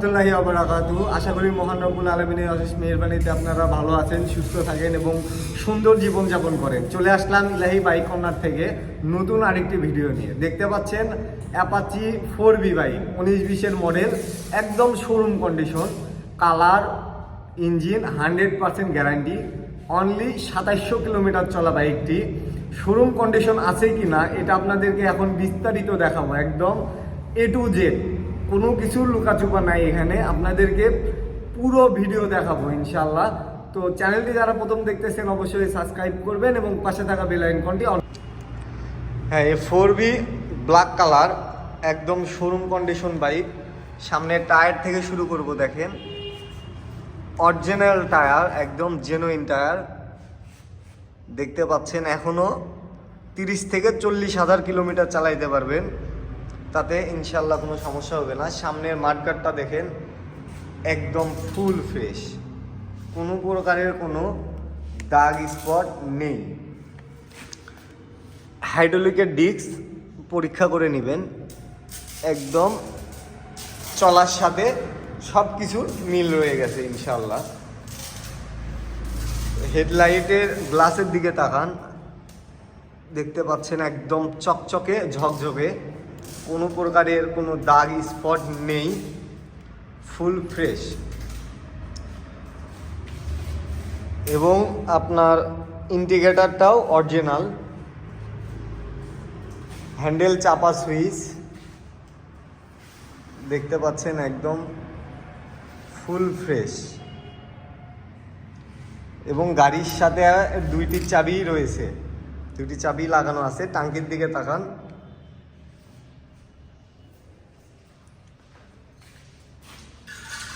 আশা করি মহান রব্বুল আলমিনের অশেষ মেহরবানিতে আপনারা ভালো আছেন, সুস্থ থাকেন এবং সুন্দর জীবন যাপন করেন। চলে আসলাম ইলাহি বাইক কর্নার থেকে নতুন আরেকটি ভিডিও নিয়ে। দেখতে পাচ্ছেন অ্যাপাচি ফোর বি বাইক, উনিশ বিশের মডেল, একদম showroom condition colour, engine, hundred percent guarantee only সাতাইশশো কিলোমিটার চলা বাইকটি। শোরুম কন্ডিশন আছে কি না এটা আপনাদেরকে এখন বিস্তারিত দেখাবো। একদম এ টু জেড কোনো কিছুর লুকাচুপা নাই এখানে। আপনাদেরকে পুরো ভিডিও দেখাবো ইনশাল্লাহ তো চ্যানেলটি যারা প্রথম দেখতেছেন, অবশ্যই সাবস্ক্রাইব করবেন এবং পাশে থাকা বেল আইকনটি অন হ্যাঁ এই ফোর বি ব্ল্যাক কালার, একদম শোরুম কন্ডিশন বাইক সামনে টায়ার থেকে শুরু করব, দেখেন। অরিজিনাল টায়ার, একদম জেনুইন টায়ার। দেখতে পাচ্ছেন, এখনও তিরিশ থেকে চল্লিশ হাজার কিলোমিটার চালাইতে পারবেন। তাতে ইনশাল্লাহ কোনো সমস্যা হবে না। সামনের মাঠগাটটা দেখেন, একদম ফুল ফ্রেশ কোনো প্রকারের কোনো দাগ স্পট নেই। হাইড্রোলিকের ডিস্ক পরীক্ষা করে নেবেন। একদম চলার সাথে সব কিছুর মিল রয়ে গেছে ইনশাল্লাহ হেডলাইটের গ্লাসের দিকে তাকান। দেখতে পাচ্ছেন একদম চকচকে, ঝকঝকে। কোনো প্রকারের কোনো দাগ স্পট নেই। Full fresh. এবং আপনার ইন্ডিকেটারটাও অরিজিনাল। হ্যান্ডেল চাপা সুইচ। দেখতে পাচ্ছেন একদম ফুল ফ্রেশ। এবং গাড়ির সাথে দুইটি চাবি রয়েছে। দুটি চাবি লাগানো আছে। টাঙ্কির দিকে তাকান।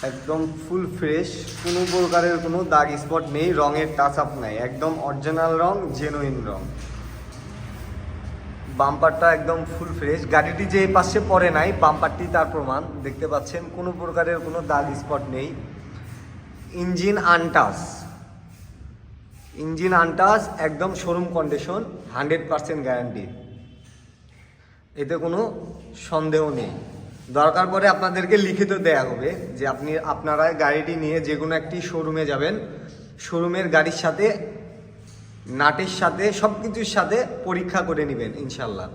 একদম ফুল ফ্রেশ কোনো প্রকারের কোনো দাগ স্পট নেই, রঙের টাচ আপ নাই, একদম অরিজিনাল রং জেনুইন রং। বাম্পারটা একদম ফুল ফ্রেশ গাড়িটি যে পাশে পড়ে নাই বাম্পারটি তার প্রমাণ, দেখতে পাচ্ছেন, কোনো প্রকারের কোনো দাগ স্পট নেই। ইঞ্জিন আনটাস ইঞ্জিন আনটাস একদম showroom condition hundred percent guarantee এতে কোনো সন্দেহ নেই। দরকার পড়ে আপনাদেরকে লিখিত দেয়া হবে যে আপনি, আপনারা গাড়িটি নিয়ে যে কোনো একটি শোরুমে যাবেন। শোরুমের গাড়ির সাথে, নাটের সাথে সব কিছুর সাথে পরীক্ষা করে নেবেন ইনশাল্লাহ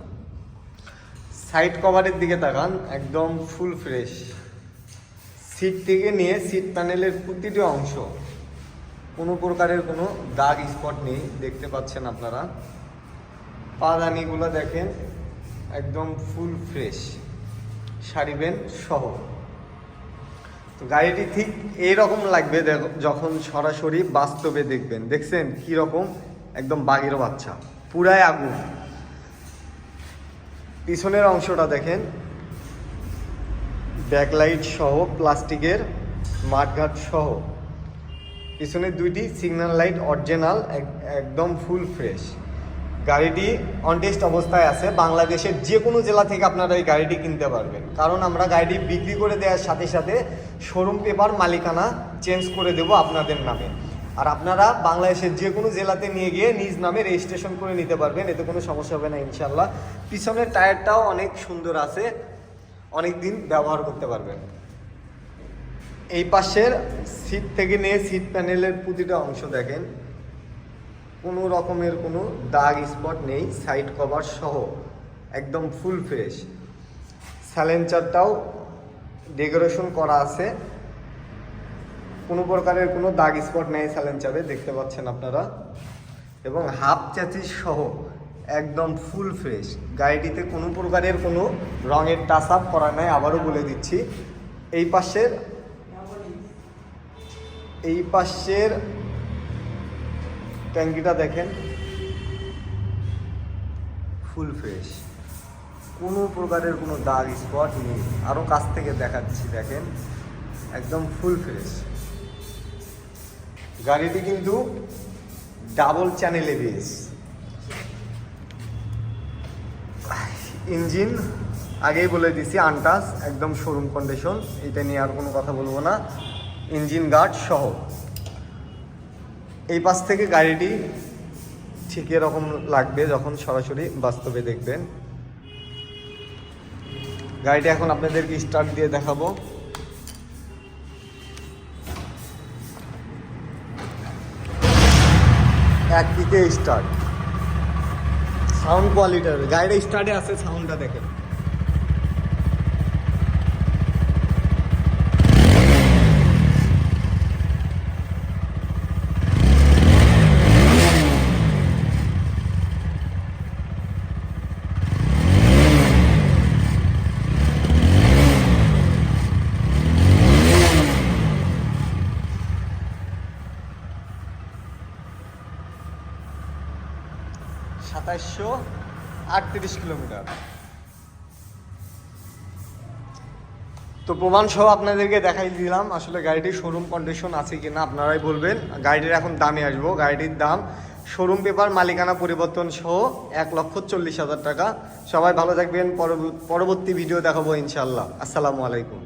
সাইড কভারের দিকে তাকান, একদম ফুল ফ্রেশ সিট থেকে নিয়ে সিট প্যানেলের প্রতিটি অংশ, কোনো প্রকারের কোনো দাগ স্পট নেই, দেখতে পাচ্ছেন আপনারা। পাদানিগুলো দেখেন, একদম ফুল ফ্রেশ সারিবেন সহ। তো গাড়িটি ঠিক এইরকম লাগবে যখন সরাসরি বাস্তবে দেখবেন। দেখছেন কি রকম একদম বাঘের বাচ্চা, পুরাই আগুন। পিছনের অংশটা দেখেন, ব্যাকলাইট সহ, প্লাস্টিকের মাঠঘাট সহ। পিছনের দুইটি সিগন্যাল লাইট অরিজিনাল একদম ফুল ফ্রেশ গাড়িটি অনটেস্ট অবস্থায় আছে, বাংলাদেশের যে কোনো জেলা থেকে আপনারা এই গাড়িটি কিনতে পারবেন। কারণ আমরা গাড়িটি বিক্রি করে দেওয়ার সাথে সাথে শোরুম পেপার মালিকানা চেঞ্জ করে দেব আপনাদের নামে। আর আপনারা বাংলাদেশের যে কোনো জেলাতে নিয়ে গিয়ে নিজ নামে রেজিস্ট্রেশন করে নিতে পারবেন, এতে কোনো সমস্যা হবে না ইনশাল্লাহ পিছনের টায়ারটাও অনেক সুন্দর আছে অনেক দিন ব্যবহার করতে পারবেন। এই পাশের সিট থেকে নিয়ে সিট প্যানেলের প্রতিটা অংশ দেখেন। কোনো রকমের কোনো দাগ স্পট নেই সাইড কভার সহ, একদম ফুল ফ্রেশ স্যালেঞ্চারটাও ডেকোরেশন করা আছে। কোনো প্রকারের কোনো দাগ স্পট নেই স্যালেঞ্চারে দেখতে পাচ্ছেন আপনারা। এবং হাফ চ্যাচিস সহ, একদম ফুল ফ্রেশ গাড়িটিতে কোনো প্রকারের কোনো রঙের টাচ আপ করা নাই, আবারও বলে দিচ্ছি। এই পাশের এই পাশের ট্যাঙ্কিটা দেখেন। Full fresh. কোনো প্রকারের কোনো দাগ স্পট নেই। আরও কাছ থেকে দেখাচ্ছি, দেখেন। একদম ফুল ফ্রেশ। গাড়িটি কিন্তু ডাবল চ্যানেল এবিএস। ইঞ্জিন, আগেই বলে দিছি আনটাস একদম শোরুম কন্ডিশন এটা নিয়ে আর কোনো কথা বলব না। ইঞ্জিন গার্ড সহ। এই পাশ থেকে গাড়িটি ঠিক এরকম লাগবে যখন সরাসরি বাস্তবে দেখবেন। গাড়িটি এখন আপনাদেরকে স্টার্ট দিয়ে দেখাবো। একদিকে স্টার্ট সাউন্ড কোয়ালিটি গাড়িটা স্টার্টে আছে সাউন্ডটা দেখেন। সাতাইশশো আটত্রিশ কিলোমিটার। তো প্রমাণ সহ আপনাদেরকে দেখাই দিলাম আসলে গাড়িটির শোরুম কন্ডিশন আছে কিনা, আপনারাই বলবেন। গাড়িটির এখন দামে আসব। গাড়িটির দাম শোরুম পেপার মালিকানা পরিবর্তন সহ এক লক্ষ চল্লিশ হাজার টাকা। সবাই ভালো থাকবেন। পরবর্তী ভিডিও দেখাবো ইনশাল্লাহ আসসালামু আলাইকুম।